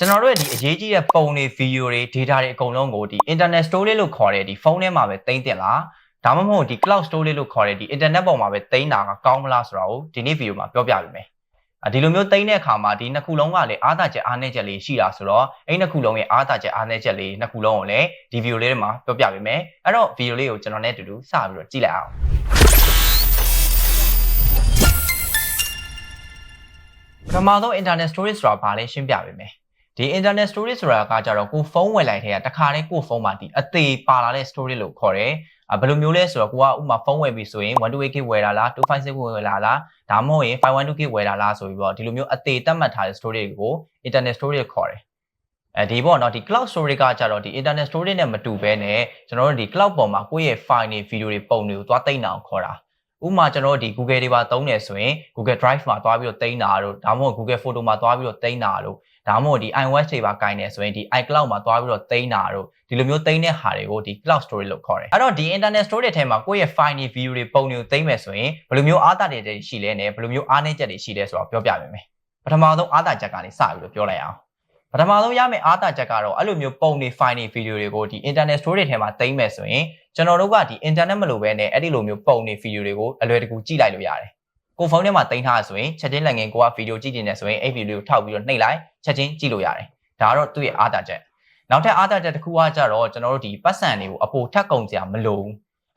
ကျွန်တော်တို့ရဲ့ဒီအရေးကြီးတဲ့ပုံတွေဗီဒီယိုတွေ data တွေအကုန်လုံးကိုဒီ internet storage လို့ခေါ်တဲ့ဒီဖုန်းထဲမှာပဲတင်တင်လားဒါမှမဟုတ်ဒီ cloud storage လို့ခေါ်တဲ့ဒီ internet ပေါ်မှာပဲတင်တာကကောင်းမလားဆိုတာကိုဒီနေ့ဗီဒီယိုမှာပြောပြပေးမယ်အဒီလိုမျိုးတင်တဲ့အခါမှာဒီနှစ်ခုလုံးကလည်းအားသာချက်အားနည်းချက်လေးရှိတာဆိုတော့အဲ့နှစ်ခုလုံးရဲ့အားသာချက်အားနည်းချက်လေးနှစ်ခုလုံးကိုလည်းဒီဗီဒီယိုလေးထဲမှာပြောပြပေးမယ်အဲ့တော့ဗီဒီယိုလေးကိုကျွန်တော်နဲ့အတူတူစပြီးတော့ကြည့်လိုက်အောင်ပထမဆုံး internet storage ဆိုတာဘာလဲရှင်းပြပေးမယ် ဒီ internet storage ဆိုတာကကြတော့ကိုဖုန်းဝယ်လိုက်တဲ့ကတခါတည်းကိုဖုန်းမှာဒီအသေးပါလာတဲ့ storage လို့ခေါ်တယ်။ဘယ်လိုမျိုးလဲဆိုတော့ကိုကဥမာဖုန်းဝယ်ပြီဆိုရင် 128GB ဝယ်တာလား 256ဝယ်လာလားဒါမှမဟုတ်ရင် 512GB ဝယ်တာလားဆိုပြီးတော့ဒီလိုမျိုးအသေးတတ်မှတ်ထားတဲ့ storage ကို internet storage ခေါ်တယ်။အဲဒီပေါ့နော်ဒီ cloud storage ကကြတော့ဒီ internet storage နဲ့မတူဘဲနဲ့ကျွန်တော်တို့ဒီ cloud ပေါ်မှာကိုယ့်ရဲ့ file တွေ video တွေပုံတွေကိုသွားသိမ်းတာကိုခေါ်တာ။ဥပမာကျွန်တော်တို့ဒီ Google တွေပါသုံးနေဆိုရင် Google Drive မှာသွားပြီးတော့သိမ်းတာတို့ဒါမှမဟုတ် Google Photo မှာသွားပြီးတော့သိမ်းတာတို့ ဒါမှမဟုတ်ဒီ iOS တွေပါကင်နေဆိုရင်ဒီ iCloud မှာသွားပြီးတော့သိမ်းတာတို့ဒီလိုမျိုးသိမ်းတဲ့ဟာတွေကိုဒီ cloud storage လို့ခေါ်တယ်အဲ့တော့ဒီ internet storage ထဲမှာကိုယ့်ရဲ့ file တွေ video တွေပုံတွေကိုသိမ်းမယ်ဆိုရင်ဘယ်လိုမျိုးအားသာတွေရှိလဲနဲ့ဘယ်လိုမျိုးအားနည်းချက်တွေရှိလဲဆိုတော့ပြောပြပေးမယ်ပထမဆုံးအားသာချက်ကနေစပြီးတော့ပြောလိုက်အောင်ပထမဆုံးရမယ့်အားသာချက်ကတော့အဲ့လိုမျိုးပုံတွေ file တွေ video တွေကိုဒီ internet storage ထဲမှာသိမ်းမယ်ဆိုရင်ကျွန်တော်တို့ကဒီ internet မလိုဘဲနဲ့အဲ့ဒီလိုမျိုးပုံတွေ video တွေကိုအလွယ်တကူကြည့်လိုက်လို့ရတယ် ကိုဖုန်းထဲမှာတင်ထားဆိုရင်ချက်ချင်းလက်ငယ်ကိုကဗီဒီယိုကြည့်နေတယ်ဆိုရင်အဲ့ဗီဒီယိုထောက်ပြီးတော့နှိပ်လိုက်ချက်ချင်းကြည့်လို့ရတယ်ဒါကတော့သူ့ရဲ့အားသာချက်နောက်ထပ်အားသာချက်တစ်ခုကကြတော့ကျွန်တော်တို့ဒီပတ်စံတွေကိုအပိုထက်ကုန်ကြမလို့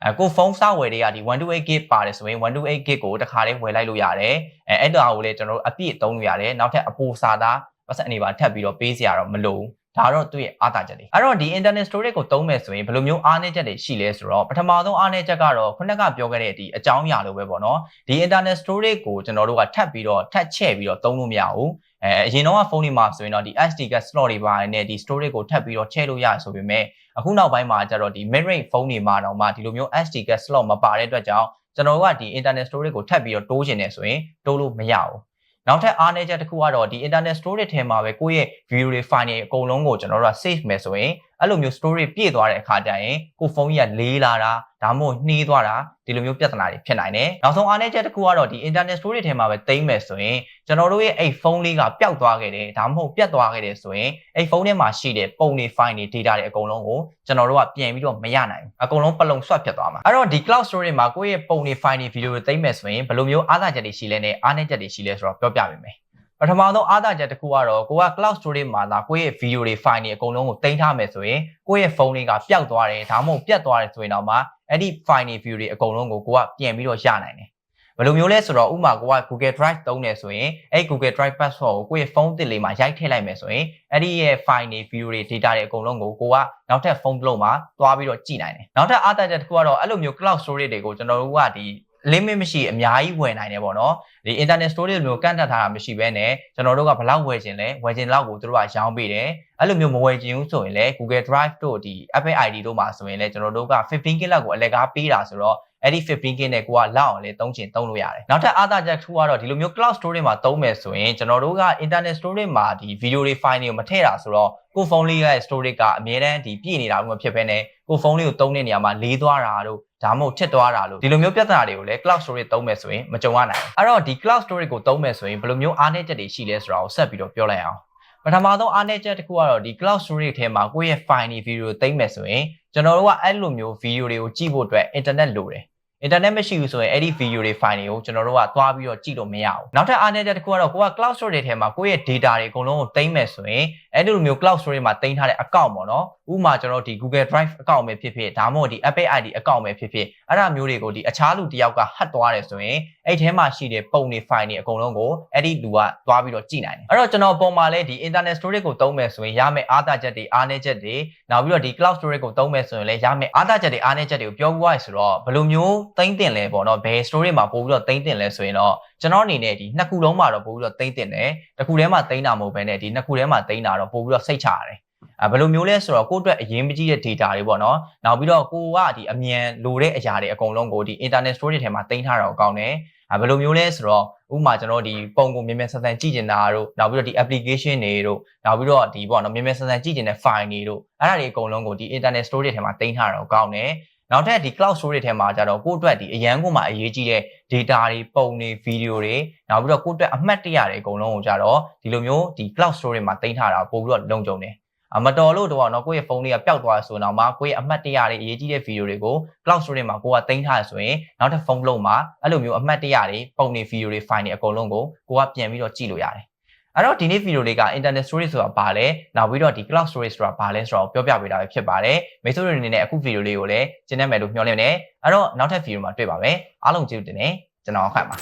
အဲကိုဖုန်းစဝယ်တွေကဒီ 128GB ပါတယ်ဆိုရင် 128GB ကိုတစ်ခါလေးဝယ်လိုက်လို့ရတယ်အဲအဲ့ဒါကိုလည်းကျွန်တော်တို့အပြည့်သုံးလို့ရတယ်နောက်ထပ်အပိုစာသားပတ်စံအနေပါထပ်ပြီးတော့ပေးစရာတော့မလိုဘူး ဒါတော့သူ့ရဲ့အားသာချက်တွေအဲ့တော့ဒီ internet storage ကိုသုံးမယ်ဆိုရင်ဘယ်လိုမျိုးအားနည်းချက်တွေရှိလဲဆိုတော့ပထမဆုံးအားနည်းချက်ကတော့ခုနကပြောခဲ့တဲ့ဒီအကြောင်းအရာလိုပဲပေါ့နော်ဒီ internet storage ကိုကျွန်တော်တို့ကထပ်ပြီးတော့ထပ်ချဲ့ပြီးတော့သုံးလို့မရဘူးအဲအရင်တော့ဖုန်းတွေမှာဆိုရင်တော့ဒီ SD card slot တွေပါနဲ့ဒီ storage ကိုထပ်ပြီးတော့ချဲ့လို့ရဆိုပေမဲ့အခုနောက်ပိုင်းမှာကျတော့ဒီ mid range ဖုန်းတွေမှာတော့မှဒီလိုမျိုး SD card slot မပါတဲ့အတွက်ကြောင့်ကျွန်တော်တို့ကဒီ internet storage ကိုထပ်ပြီးတော့တိုးချင်တယ်ဆိုရင်တိုးလို့မရဘူး နောက်ထပ်အားနည်းချက်တစ်ခုကတော့ဒီ internet storage ထဲမှာပဲကိုယ့်ရဲ့ video တွေ file တွေအကုန်လုံးကိုကျွန်တော်တို့က save မယ်ဆိုရင် အဲ့လိုမျိုး storage ပြည့်သွားတဲ့အခါကျရင်ကိုဖုန်းကြီးကလေးလာတာဒါမှမဟုတ်နှီးသွားတာဒီလိုမျိုးပြဿနာတွေဖြစ်နိုင်တယ်။နောက်ဆုံးအားနည်းချက်တစ်ခုကတော့ဒီ internet storage ထဲမှာပဲသိမ်းမယ်ဆိုရင်ကျွန်တော်တို့ရဲ့အဲ့ဖုန်းလေးကပျောက်သွားခဲ့တယ်ဒါမှမဟုတ်ပြတ်သွားခဲ့တယ်ဆိုရင်အဲ့ဖုန်းထဲမှာရှိတဲ့ပုံတွေ file တွေ data တွေအကုန်လုံးကိုကျွန်တော်တို့ကပြန်ပြီးတော့မရနိုင်ဘူး။အကုန်လုံးပလုံဆွတ်ဖြစ်သွားမှာ။အဲ့တော့ဒီ cloud storage မှာကိုယ့်ရဲ့ပုံတွေ file တွေ video တွေသိမ်းမယ်ဆိုရင်ဘယ်လိုမျိုးအားသာချက်တွေရှိလဲနဲ့အားနည်းချက်တွေရှိလဲဆိုတော့ပြောပြပေးမယ်။ ပထမဆုံးအားသာချက်တစ်ခုကတော့ကိုက cloud storage မှာလာကိုယ့်ရဲ့ video တွေ file တွေအကုန်လုံးကိုတင်ထားမယ်ဆိုရင်ကိုယ့်ရဲ့ဖုန်းလေးကပျောက်သွားတယ်ဒါမှမဟုတ်ပြတ်သွားတယ်ဆိုရင်တော့မှအဲ့ဒီ file တွေ view တွေအကုန်လုံးကိုကိုကပြန်ပြီးတော့ရနိုင်တယ်ဘယ်လိုမျိုးလဲဆိုတော့ဥမာကိုက Google Drive သုံးနေဆိုရင်အဲ့ Google Drive password ကိုကိုယ့်ရဲ့ဖုန်းတစ်လေးမှာရိုက်ထည့်လိုက်မယ်ဆိုရင်အဲ့ဒီရဲ့ file တွေ view တွေ data တွေအကုန်လုံးကိုကိုကနောက်ထပ်ဖုန်းတစ်လုံးမှာသွားပြီးတော့ကြည့်နိုင်တယ်နောက်ထပ်အားသာချက်တစ်ခုကတော့အဲ့လိုမျိုး cloud storage တွေကိုကျွန်တော်တို့ကဒီ limit မရှိအများကြီးဝယ်နိုင်တယ်ပေါ့နော်ဒီ internet storage မျိုးကန့်သတ်ထားတာမရှိဘဲနဲ့ကျွန်တော်တို့ကဘယ်လောက်ဝယ်ခြင်းလဲဝယ်ခြင်းလောက်ကိုတို့ကရောင်းပေးတယ်အဲ့လိုမျိုးမဝယ်ခြင်းဘူးဆိုရင်လည်း Google Drive တို့ဒီ Apple ID တို့မှာဆိုရင်လည်းကျွန်တော်တို့က 15GB လောက်ကိုအလဲကားပေးတာဆိုတော့ အဲ့ဒီ 15GB နဲ့ကိုကလောက်အောင်လေသုံးချင်သုံးလို့ရတယ်နောက်ထပ်အားသာချက်တစ်ခုကတော့ဒီလိုမျိုး cloud storage မှာသုံးမယ်ဆိုရင်ကျွန်တော်တို့က internet storage မှာဒီ video တွေ file တွေကိုမထည့်တာဆိုတော့ကိုဖုန်းလေးရဲ့ storage ကအမြဲတမ်းဒီပြည့်နေတာမျိုးဖြစ်ပဲနဲ့ကိုဖုန်းလေးကိုသုံးတဲ့နေရာမှာလေးသွားတာတို့ဒါမှမဟုတ်ထစ်သွားတာလို့ဒီလိုမျိုးပြဿနာတွေကိုလည်း cloud storage သုံးမယ်ဆိုရင်မကြုံရနိုင်ဘူးအဲ့တော့ဒီ cloud storage ကိုသုံးမယ်ဆိုရင်ဘယ်လိုမျိုးအားနည်းချက်တွေရှိလဲဆိုတာကိုဆက်ပြီးတော့ပြောလိုက်အောင်ပထမဆုံးအားနည်းချက်တစ်ခုကတော့ဒီ cloud storage ထဲမှာကိုယ့်ရဲ့ file တွေ video သိမ်းမယ်ဆိုရင်ကျွန်တော်တို့ကအဲ့လိုမျိုး video တွေကိုကြည့်ဖို့အတွက် internet လိုတယ် internet မရှိဘူးဆိုရင်အဲ့ဒီ video တွေ file တွေကိုကျွန်တော်တို့ကသွားပြီးတော့ကြည့်လို့မရဘူးနောက်ထပ်အားနည်းချက်တစ်ခုကတော့ကိုက cloud storage ထဲမှာကိုယ့်ရဲ့ data တွေအကုန်လုံးကိုသိမ်းမယ်ဆိုရင်အဲ့ဒီလိုမျိုး cloud storage မှာသိမ်းထားတဲ့ account ပေါ့နော်ဥပမာကျွန်တော်ဒီ Google Drive account ပဲဖြစ်ဖြစ်ဒါမှမဟုတ်ဒီ Apple ID account ပဲဖြစ်ဖြစ်အဲ့ဒါမျိုးတွေကိုဒီအခြားလူတစ်ယောက်ကဟတ်သွားတယ်ဆိုရင်အဲ့ထဲမှာရှိတဲ့ပုံတွေ file တွေအကုန်လုံးကိုအဲ့ဒီလူကသွားပြီးတော့ကြည့်နိုင်တယ်အဲ့တော့ကျွန်တော်ပုံမှာလဲဒီ internet storage ကိုသုံးမယ်ဆိုရင်ရမယ့်အားသာချက်တွေအားနည်းချက်တွေနောက်ပြီးတော့ဒီ cloud storage ကိုသုံးမယ်ဆိုရင်လည်းရမယ့်အားသာချက်တွေအားနည်းချက်တွေကိုပြောပြရဆိုတော့ဘယ်လိုမျိုးသိမ့်တင်လဲပေါ့နော်ဘယ် storage မှာပို့ပြီးတော့သိမ့်တင်လဲဆိုရင်တော့ကျွန်တော်အနေနဲ့ဒီနှစ်ခုလုံးမှာတော့ပို့ပြီးတော့သိမ့်တင်တယ်တစ်ခုထဲမှာသိမ့်တာမဟုတ်ဘဲနဲ့ဒီနှစ်ခုထဲမှာသိမ့်တာတော့ပို့ပြီးတော့စိတ်ချရတယ်အဲဘယ်လိုမျိုးလဲဆိုတော့ကိုယ့်အတွက်အရင်မကြီးတဲ့ data တွေပေါ့နော်နောက်ပြီးတော့ကိုကဒီအမြန်လိုတဲ့အရာတွေအကုန်လုံးကိုဒီ internet storage ထဲမှာတင်ထားတာကိုကောင်းတယ်အဲဘယ်လိုမျိုးလဲဆိုတော့ဥပမာကျွန်တော်ဒီပုံကိုမြင်မြန်ဆန်ဆန်ကြည့်နေတာတို့နောက်ပြီးတော့ဒီ application တွေတို့နောက်ပြီးတော့ဒီပေါ့နော်မြင်မြန်ဆန်ဆန်ကြည့်နေတဲ့ file တွေတို့အဲ့ဒါတွေအကုန်လုံးကိုဒီ internet storage ထဲမှာတင်ထားတာကိုကောင်းတယ် နောက်ထပ်ဒီ cloud storage ထဲမှာကျတော့ကိုယ့်အတွက်ဒီအရန်ကိုမှအရေးကြီးတဲ့ data တွေပုံတွေ video တွေနောက်ပြီးတော့ကိုယ့်အတွက်အမှတ်တရတွေအကုန်လုံးကိုကြတော့ဒီလိုမျိုးဒီ cloud storage မှာတင်ထားတာပို့ပြီးတော့လုံခြုံတယ်အမတော်လို့တော့နော်ကိုယ့်ရဲ့ဖုန်းလေးကပျောက်သွားဆိုတော့မှကိုယ့်ရဲ့အမှတ်တရတွေအရေးကြီးတဲ့ဗီဒီယိုတွေကို cloud storage မှာကိုကတင်ထားရဆိုရင်နောက်ထပ်ဖုန်းလုံးမှာအဲ့လိုမျိုးအမှတ်တရတွေပုံတွေဗီဒီယိုတွေ file တွေအကုန်လုံးကိုကိုကပြန်ပြီးတော့ကြည့်လို့ရတယ် အဲ့တော့ဒီနေ့ဗီဒီယိုလေးက internet storage ဆိုတာဘာလဲနောက်ပြီးတော့ဒီ cloud storage ဆိုတာဘာလဲဆိုတော့ပြောပြပေးတာပဲဖြစ်ပါတယ်မိတ်ဆွေတွေအနေနဲ့အခုဗီဒီယိုလေးကိုလည်းကျင်းနေမယ်လို့မျှော်လင့်နေအဲ့တော့နောက်ထပ်ဗီဒီယိုမှာတွေ့ပါမယ်အားလုံးကျေးဇူးတင်နေကျွန်တော်အခန့်ပါ